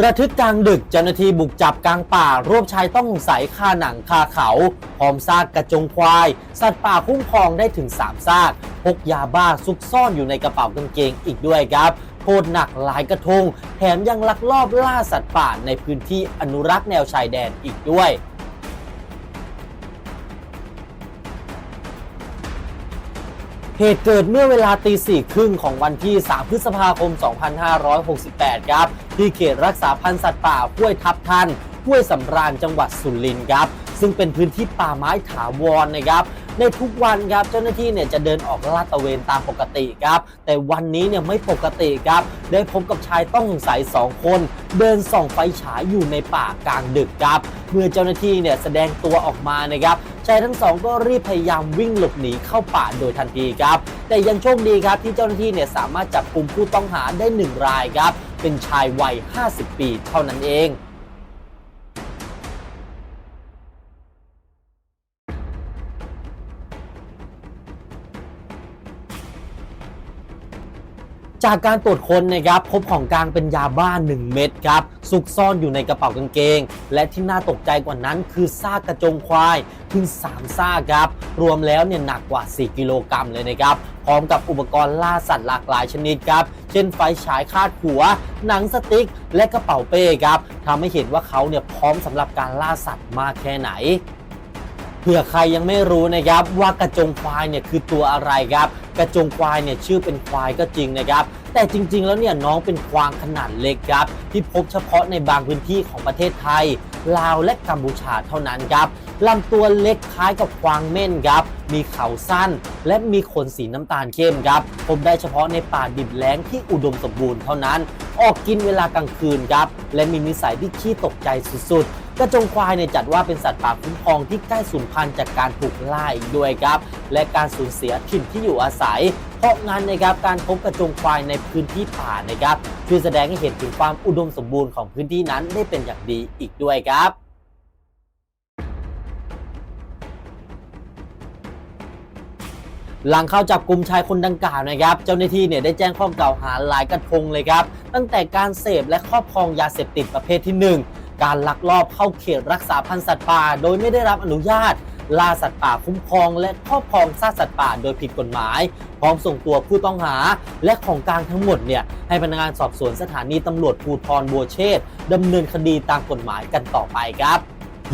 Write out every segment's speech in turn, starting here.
ระทึกกลางดึกเจ้าหน้าที่บุกจับกลางป่า รวบชายต้องสงสัยคาหนังคาเขา พร้อมซากกระจงควาย สัตว์ป่าคุ้มครองได้ถึง 3 ซากพกยาบ้าซุกซ่อนอยู่ในกระเป๋ากางเกงอีกด้วยครับโทษหนักหลายกระทง แถมยังลักลอบล่าสัตว์ป่าในพื้นที่อนุรักษ์แนวชายแดนอีกด้วย เหตุเกิดเมื่อเวลาตีสี่ครึ่งของวันที่ 3 พฤษภาคม 2568 ครับ ที่เขตรักษาพันธุ์สัตว์ป่าห้วยทับทันห้วยสำราญจังหวัดสุรินทร์ครับ ซึ่งเป็นพื้นที่ป่าไม้ถาวรนะครับในทุกวันครับเจ้าหน้าที่เนี่ยจะเดินออกลาดตระเวนตามปกติครับ แต่วันนี้เนี่ยไม่ปกติครับ ได้พบกับชายต้องสงสัย2คน เดินส่องไฟฉายอยู่ในป่ากลางดึกครับ เมื่อเจ้าหน้าที่เนี่ยแสดงตัวออกมานะครับ ชายทั้งสองก็รีบพยายามวิ่งหลบหนีเข้าป่าโดยทันทีครับ แต่ยังโชคดีครับที่เจ้าหน้าที่เนี่ยสามารถจับกลุ่มผู้ต้องหาได้หนึ่งรายครับ เป็นชายวัย 50 ปีเท่านั้นเอง จากการตรวจค้นนะครับพบของกลางเป็นยาบ้า 1 เม็ดครับซุกซ่อนอยู่ในกระเป๋ากางเกง และที่น่าตกใจกว่านั้นคือซากกระจงควายถึง3ซากครับ รวมแล้วเนี่ยหนักกว่า 4 กิโลกรัมเลยนะครับ พร้อมกับอุปกรณ์ล่าสัตว์หลากหลายชนิดครับ เช่นไฟฉายคาดหัว หนังสติ๊ก และกระเป๋าเป้ครับทำให้เห็นว่าเขาเนี่ยพร้อมสำหรับการล่าสัตว์มากแค่ไหน เผื่อใครยังไม่รู้นะครับว่ากระจงควายเนี่ยคือตัวอะไรครับ กระจงควายเนี่ยชื่อเป็นควายก็จริงนะครับแต่จริง ๆ แล้วเนี่ยน้องเป็นควางขนาดเล็กครับ ที่พบเฉพาะในบางพื้นที่ของประเทศไทย ลาวและกัมพูชาเท่านั้นครับลำตัวเล็กคล้ายกับควางเม่นครับ มีเขาสั้น และมีขนสีน้ำตาลเข้มครับ พบได้เฉพาะในป่าดิบแล้งที่อุดมสมบูรณ์เท่านั้น ออกกินเวลากลางคืนครับ และมีนิสัยที่ขี้ตกใจสุดๆ กระจงควายเนี่ยจัดว่าเป็นสัตว์ป่าคุ้มครองที่ใกล้สูญพันธุ์จากการถูกล่าอีกด้วยครับ และการสูญเสียถิ่นที่อยู่อาศัย เพราะงั้นนะครับการพบกระจงควายในพื้นที่ป่านะครับช่วยแสดงให้เห็นถึงความอุดมสมบูรณ์ของพื้นที่นั้นได้เป็นอย่างดีอีกด้วยครับหลังเข้าจับกลุ่มชายคนดังกล่าวนะครับ เจ้าหน้าที่เนี่ยได้แจ้งข้อกล่าวหาหลายกระทงเลยครับ ตั้งแต่การเสพและครอบครองยาเสพติดประเภทที่ 1 การลักลอบเข้าเขตรักษาพันธุ์สัตว์ป่า โดยไม่ได้รับอนุญาต ล่าสัตว์ป่าคุ้มครอง และครอบครองซากสัตว์ป่าโดยผิดกฎหมาย พร้อมส่งตัวผู้ต้องหา และของกลางทั้งหมดเนี่ยให้พนักงานสอบสวนสถานีตำรวจภูธรบัวเชษฐ์ดำเนินคดีตามกฎหมายกันต่อไปครับ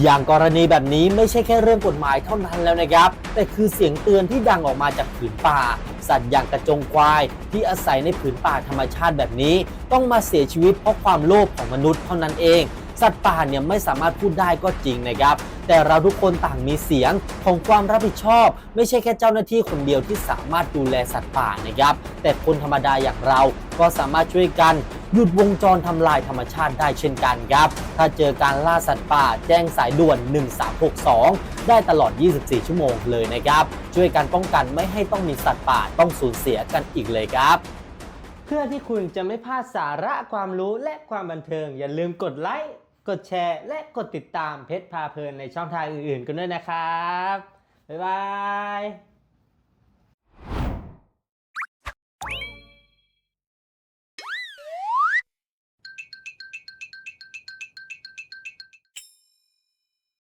อย่างกรณีแบบนี้ไม่ใช่แค่เรื่องกฎหมายเท่านั้นแล้วนะครับ แต่คือเสียงเตือนที่ดังออกมาจากผืนป่า สัตว์อย่างกระจงควาย ที่อาศัยในผืนป่าธรรมชาติแบบนี้ ต้องมาเสียชีวิตเพราะความโลภของมนุษย์เท่านั้นเอง สัตว์ป่าเนี่ยไม่สามารถพูดได้ก็จริงนะครับ แต่เราทุกคนต่างมีเสียงของความรับผิดชอบ ไม่ใช่แค่เจ้าหน้าที่คนเดียวที่สามารถดูแลสัตว์ป่านะครับ แต่คนธรรมดาอย่างเราก็สามารถช่วยกันหยุดวงจรทำลายธรรมชาติได้เช่นกันครับ ถ้าเจอการล่าสัตว์ป่าแจ้งสายด่วน 1362 ได้ตลอด 24 ชั่วโมงเลยนะครับ ช่วยกันป้องกันไม่ให้ต้องมีสัตว์ป่าต้องสูญเสียกันอีกเลยครับ เพื่อที่คุณจะไม่พลาดสาระความรู้และความบันเทิง อย่าลืมกดไลค์ กดแชร์ และกดติดตามเพชรพาเพลินในช่องทางอื่นๆกันด้วยนะครับ บ๊ายบาย